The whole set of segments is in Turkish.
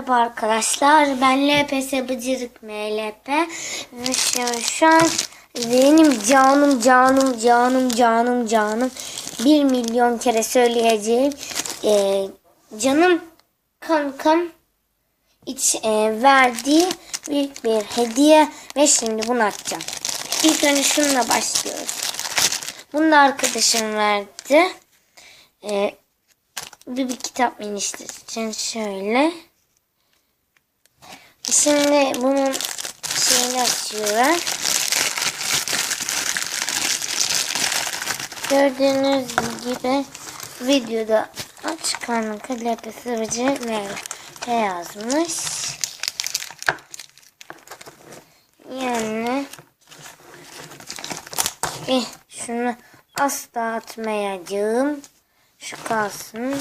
Merhaba arkadaşlar ben LPS Bıcırık MLP ve şu, şu an benim canım canım canım canım canım bir milyon kere söyleyeceğim e, canım kankam iç, e, verdiği büyük bir hediye ve şimdi bunu açacağım. İlk önce şununla başlıyoruz. Bunu da arkadaşım verdi. E, bir, bir kitap miniştir için şöyle. Şimdi bunun şeyini açıyorum. Gördüğünüz gibi videoda aç karnın kalite sıvıcı ne yazmış. Yani eh, şunu asla atmayacağım. Şu kalsın.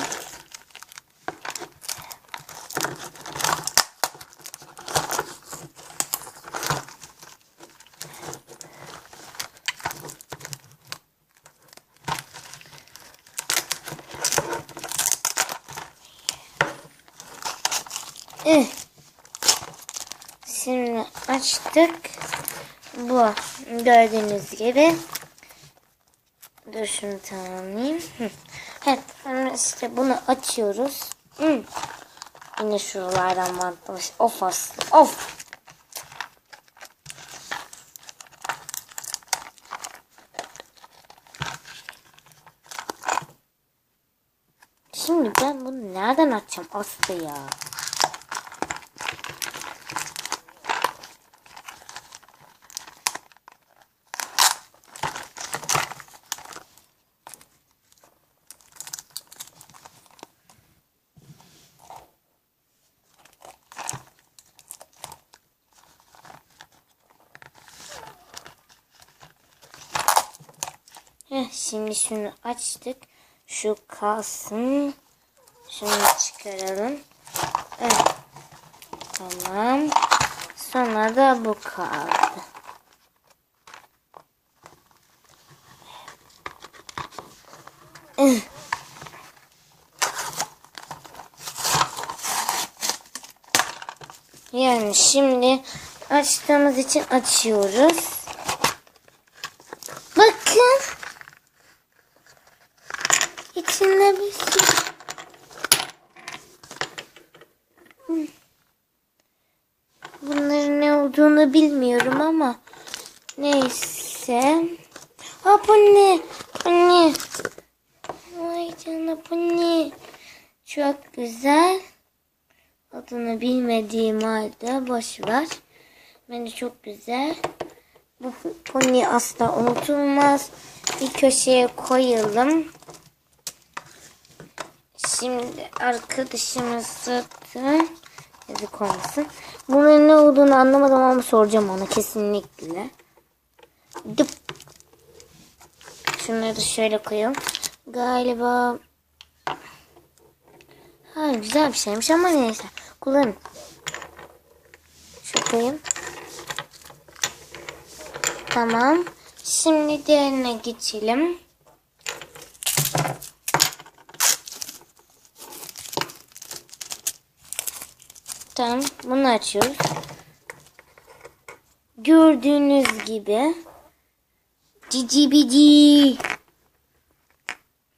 Şimdi açtık. Bu gördüğünüz gibi. Dur şunu tamamlayayım. Evet işte bunu açıyoruz. Yine şuralardan bantlamış. Of aslında. Of. Şimdi ben bunu nereden açacağım Aslı ya? Heh, şimdi şunu açtık. Şu kalsın. Şunu çıkaralım. Evet. Tamam. Sonra da bu kaldı. Yani şimdi açtığımız için açıyoruz. Hmm. Bunların ne olduğunu bilmiyorum ama neyse. Ha bu ne? Bu ne? Vay canına bu ne? Çok güzel. Adını bilmediğim halde boş ver. Bence çok güzel. Bu pony asla unutulmaz. Bir köşeye koyalım. Şimdi arkadaşımız zaten yazık olmasın. Bunun ne olduğunu anlamadım ama soracağım ona kesinlikle. Dıp. Şunları da şöyle koyalım. Galiba ha, güzel bir şeymiş ama neyse. Kullanın. Şu koyayım. Tamam. Şimdi diğerine geçelim. Tamam. Bunu açıyoruz. Gördüğünüz gibi cici bici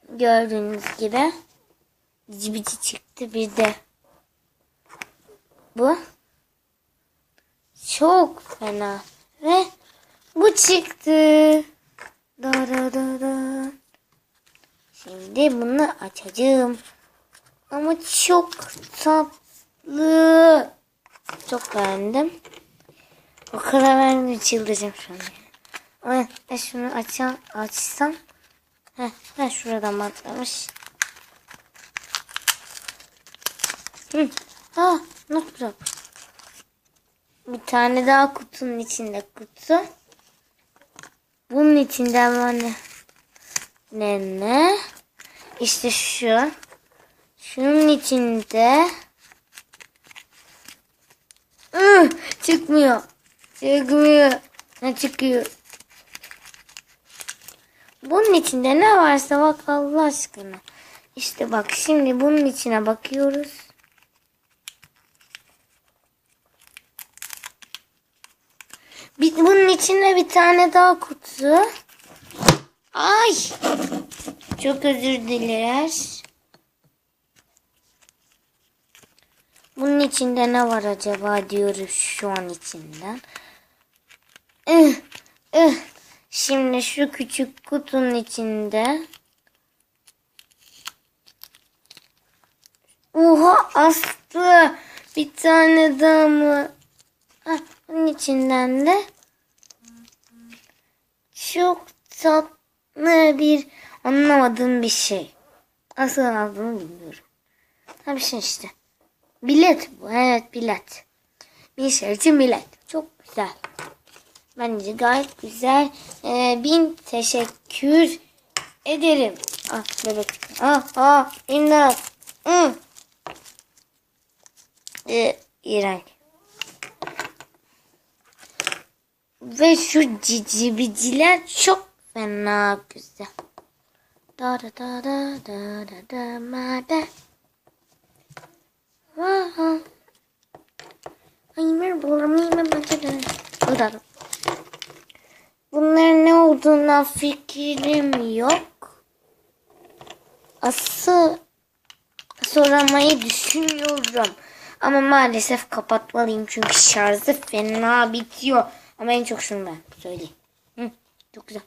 gördüğünüz gibi cici bici çıktı bir de bu çok fena ve bu çıktı. Da da da da. Şimdi bunu açacağım. Ama çok tatlı. Çok beğendim. O kadar beğendim çıldıracağım şu an. Ama ben şunu açsam, açsam. Heh, heh şuradan bantlamış. Hı. Aa, not bırak. Bir tane daha kutunun içinde kutu. Bunun içinden ne? Ne ne? İşte şu. Şunun içinde. Çıkmıyor. Çıkmıyor. Ne çıkıyor? Bunun içinde ne varsa bak Allah aşkına. İşte bak şimdi bunun içine bakıyoruz. Bir, bunun içinde bir tane daha kutu. Ay! Çok özür diler. Bunun içinde ne var acaba diyoruz şu an içinden. Ih, ih. Şimdi şu küçük kutunun içinde. Oha Aslı bir tane daha mı? Ah, bunun içinden de çok tatlı bir anlamadığım bir şey. Asıl adını bilmiyorum. Ha bir şey işte. Bilet bu. Evet bilet. Bir şey için bilet. Çok güzel. Bence gayet güzel. Ee, bin teşekkür ederim. Ah bebek. Ah ah imdat. Hı. Ee, iğrenç. Ve şu cicibiciler çok fena güzel. Da da da da da da da da. Ay merhaba, merhaba. Bunların ne olduğuna fikrim yok. Asıl soramayı düşünüyorum. Ama maalesef kapatmalıyım çünkü şarjı fena bitiyor. Ama en çok şunu ben söyleyeyim. Hı, çok güzel.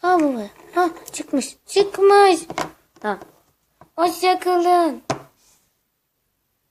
Ha bu. Ha çıkmış. Çıkmış. Tamam. Hoşçakalın.